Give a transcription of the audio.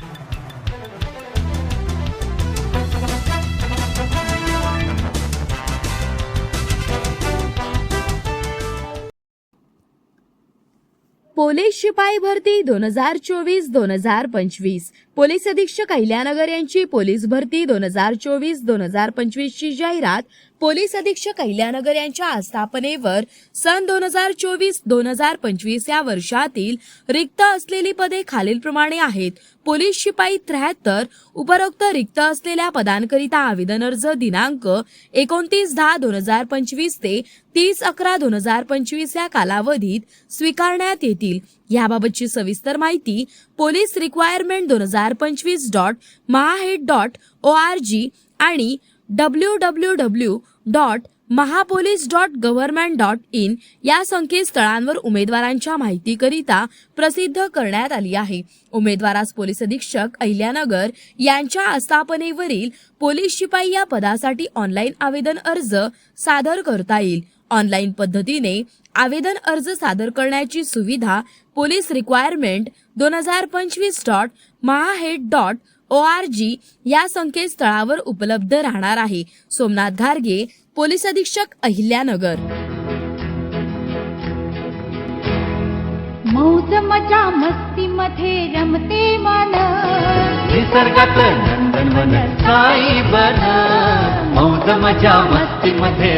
you. Police शिपाई भरती दोन हजार चोवीस दोन हजार पंचवीस. पोलीस अधीक्षक अहिल्यानगर यांची पोलीस भरती दोन हजार चोवीस दोन हजार पंचवीस ची जाहिरात पोलीस अधीक्षक अहिल्यानगर यांच्या आस्थापनेवर सन दोन हजार चोवीस दोन हजार पंचवीस या वर्षातील रिक्त असलेली पदे खालीलप्रमाणे आहेत. पोलीस शिपाई त्र्याहत्तर उपरोक्त रिक्त असलेल्या पदांकरिता आवेदन अर्ज दिनांक एकोणतीस दहा दोन हजार पंचवीस ते तीस अकरा दोन हजार पंचवीस या कालावधीत स्वीकारण्यात येतील. याबाबतची सविस्तर माहिती पोलीस रिक्वायरमेंट दोन हजार पंचवीस डॉट महाहेड डॉट ओ आर जी आणि डब्ल्यू डब्ल्यू डब्ल्यू डॉट महापोलीस डॉट गव्हर्नमेंट डॉट इन या संकेतस्थळांवर उमेदवारांच्या माहितीकरिता प्रसिद्ध करण्यात आली आहे. उमेदवारास पोलीस अधीक्षक अहिल्यानगर यांच्या आस्थापनेवरील पोलीस शिपाई या पदासाठी ऑनलाईन आवेदन अर्ज सादर करता येईल. ऑनलाईन पद्धतीने आवेदन अर्ज सादर करण्याची सुविधा पोलीस रिक्वायरमेंट दोन हजार पंचवीस डॉट महाहेड डॉट ओ आर जी या संकेतस्थळावर उपलब्ध राहणार आहे. सोमनाथ घारगे पोलीस अधीक्षक अहिल्यानगर. मौज मजा मस्ती मध्ये रमते मन. निसर्गात नंदनवन साई बन. मौज मजा मस्ती मध्ये